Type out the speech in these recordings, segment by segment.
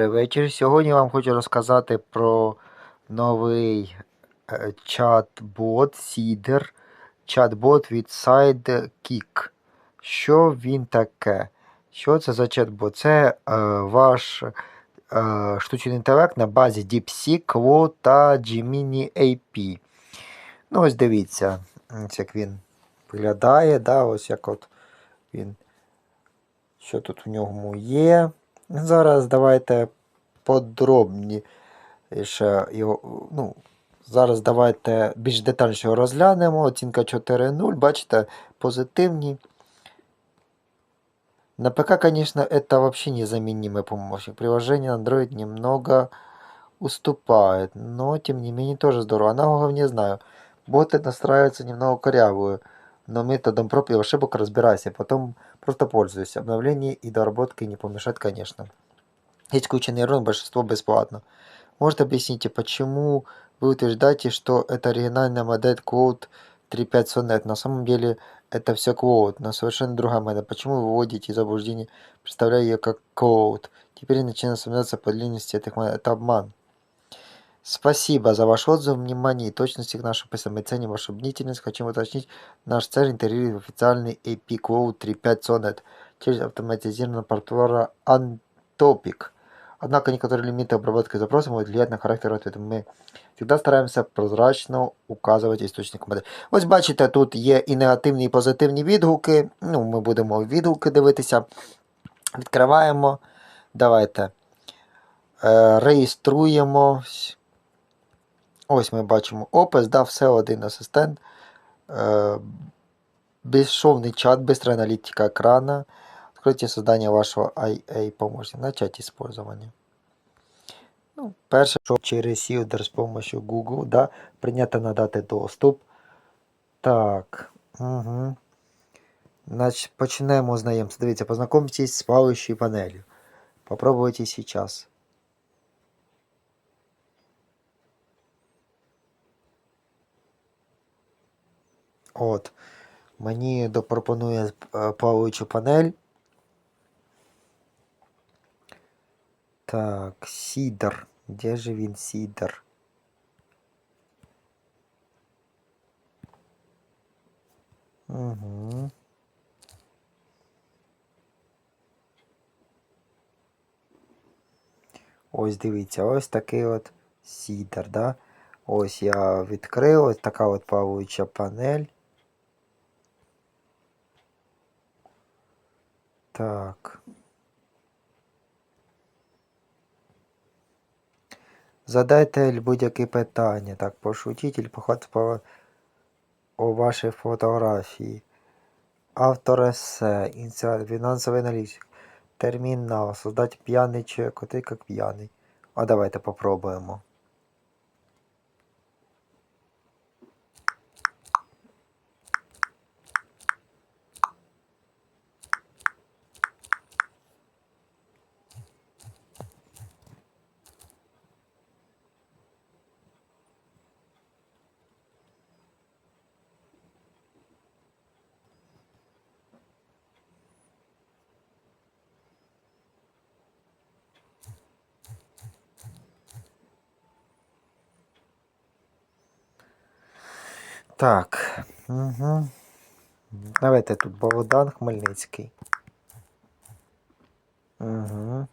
Добрий вечір. Сьогодні вам хочу розказати про новий е, чат-бот Seeder. Чат-бот від Sidekick. Що він таке? Що це за чат-бот? Це е, ваш е, штучний інтелект на базі DeepSeek, Quo та Gemini AP. Ну, ось дивіться, ось як він виглядає. Да? Ось як от він. Що тут в ньому є. Зараз давайте подробніше його. Ну, зараз давайте більш детальніше його розглянемо. Оцінка 4.0, бачите, позитивні. На ПК, конечно, это вообще незаменимый помощник. Приложение на Android немного уступает, но тем не менее тоже здорово. Аналогов не знаю. Боты настраиваются немного корявую, Но методом проб и ошибок разбирайся, потом просто пользуйся. Обновление и доработки не помешают, конечно. Есть куча нейрон, большинство бесплатно. Может объясните, почему вы утверждаете, что это оригинальная модель Quote 3.5 Sonnet? На самом деле это все Quote, но совершенно другая модель. Почему вы вводите заблуждение, представляя ее как Quote? Теперь начинаю сомневаться по длинности этих моделей. Это обман. Спасибо за ваш отзыв, внимание и точности к нашим письмам. Мы ценим вашу бдительность. Хотим уточнить, наш цель интегрирует в официальный AP Quote 3.5 Sonnet через автоматизированного партнера Antopic. Однако некоторые лимиты обработки запроса могут влиять на характер ответа. Ми завжди стараємося прозрачно указувати істочник моделі. Ось бачите, тут є і негативні, і позитивні відгуки. Ну, ми будемо відгуки дивитися. Відкриваємо. Давайте. Е, реєструємо. Ось ми бачимо опис, да, все один асистент. Е, бесшовный чат, быстрая аналитика экрана. Откройте создание вашего IA помощника. Начать использование. Ну, перше, що через Seeder з помощью Google, да, прийнято надати доступ. Так. Угу. Значить, почнемо знайомство. Дивіться, познайомтесь з плаваючою панелью. Попробуйте сейчас. От. Мені допропонує е, плаваючу панель. Так, Сідер. Де же він Сідер? Угу. Ось дивіться, ось такий от сідер, да? Ось я відкрив, ось така от плаваюча панель. Так. Задайте будь-які питання. Так, пошутіть по о вашій фотографії. Автор есе, ініціал, фінансовий аналітик, термінал, создать п'яний чек, коти як п'яний. А давайте попробуємо. Так. Угу. Давайте тут Богдан Хмельницький. Угу.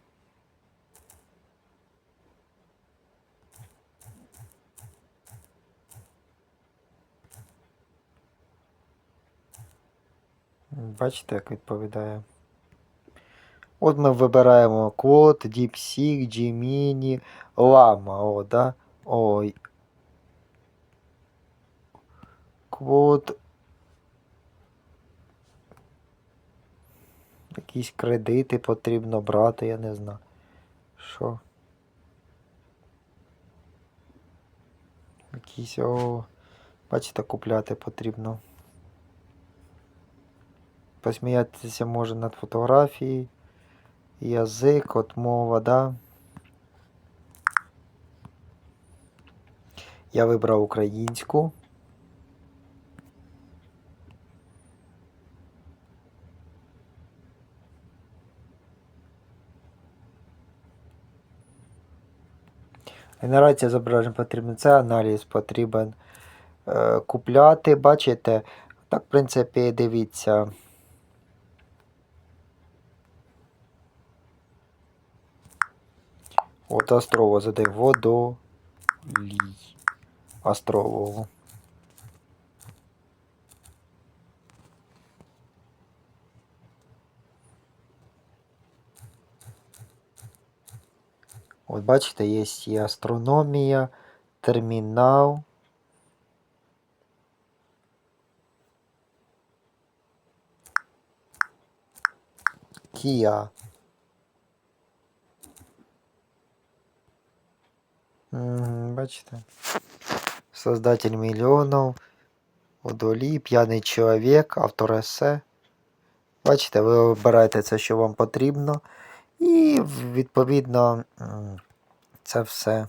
Бачите, як відповідає. От ми вибираємо квот, DeepSeek, Gemini, Llama, о, да? Ой. Квот. Якісь кредити потрібно брати, я не знаю. Що? Якісь о. Бачите, купляти потрібно. Посміятися може над фотографією. Язик, от мова, да. Я вибрав українську. Генерація зображень потрібна. Це аналіз потрібен е, купляти. Бачите? Так, в принципі, дивіться. От Острово задай водолій. Островову. От бачите, є і астрономія, термінал. Мгм, Бачите? Создатель мільйонів, Водолій, п'яний чоловік, автор есе. Бачите, ви обираєте це, що вам потрібно. І відповідно це все.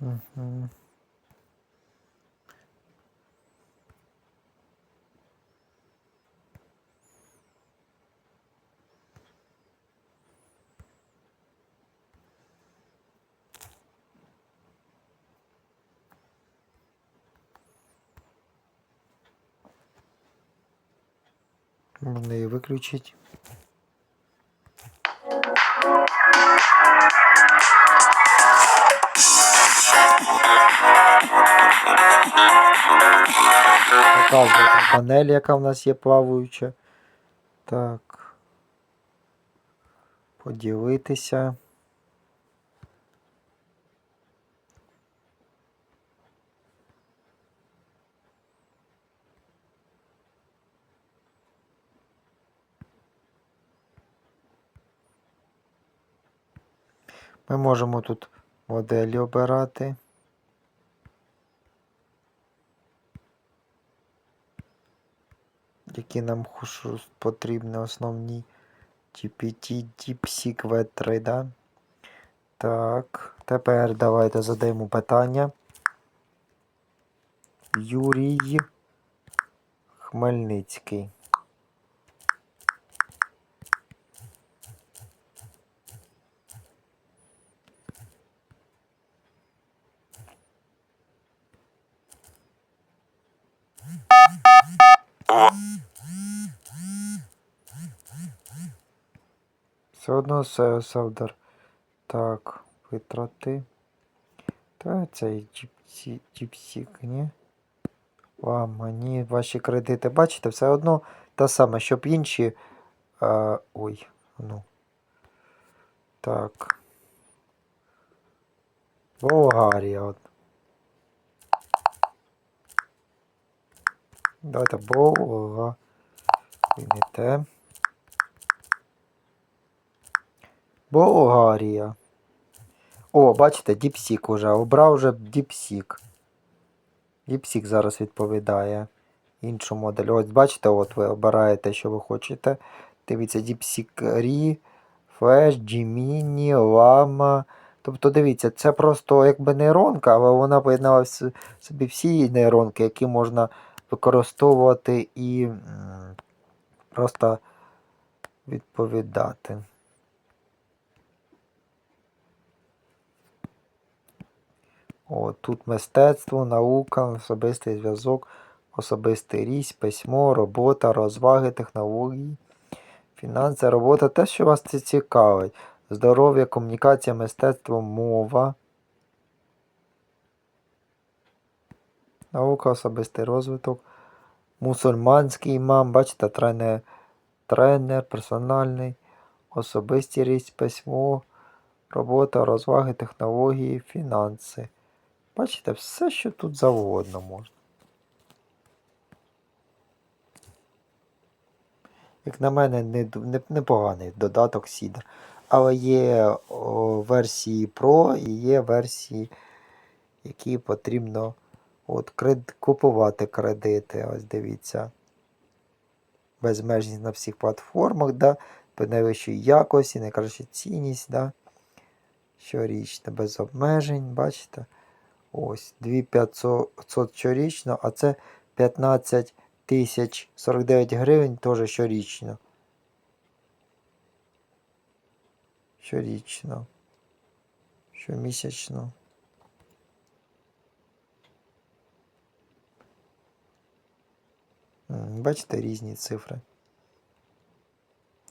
Угу. Можно и выключить. Показує панель, яка в нас є плаваюча. Так. Поділитися. Ми можемо тут моделі обирати. Які нам потрібні основні GPT, DeepSeek V3, да? Так, тепер давайте задаємо питання. Юрій Хмельницький. Все одно се- Севдар. Так, витрати. Та цей джіпсік, ні? Вам, мені ваші кредити, бачите, все одно те саме, щоб інші. А, ой, ну. Так. Болгарія. Давайте Болга. І. Болгарія. О, бачите, Діпсік уже. Обрав вже Діпсік. Діпсік зараз відповідає іншу модель. Ось бачите, от ви обираєте, що ви хочете. Дивіться, Діпсік Рі, Флеш, Gemini, Llama. Тобто, дивіться, це просто якби нейронка, але вона поєднала собі всі нейронки, які можна використовувати і просто відповідати. О, тут мистецтво, наука, особистий зв'язок, особистий ріст, письмо, робота, розваги, технології, фінанси, робота, те, що вас це цікавить. Здоров'я, комунікація, мистецтво, мова. Наука, особистий розвиток, мусульманський імам, бачите, тренер, тренер, персональний, особистий ріст, письмо, робота, розваги, технології, фінанси. Бачите, все, що тут завгодно можна. Як на мене, не, не, непоганий додаток Сідер. Але є о, версії Pro і є версії які потрібно от, кред... купувати кредити. Ось дивіться. Безмежність на всіх платформах, да? по найвищій якості, найкраща цінність, да? щорічно, без обмежень, бачите? Ось, 2500 щорічно, а це 15 тисяч 49 гривень теж щорічно. Щорічно. Щомісячно. Бачите різні цифри.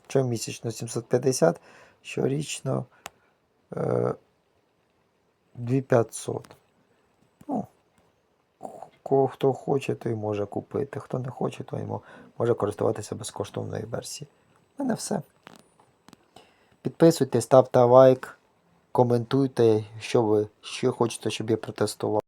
Щомісячно 750, щорічно е, 2500. Ну, ко- хто хоче, той може купити. Хто не хоче, той може користуватися безкоштовною версією. У мене все. Підписуйтесь, ставте лайк, коментуйте, що ви ще хочете, щоб я протестував.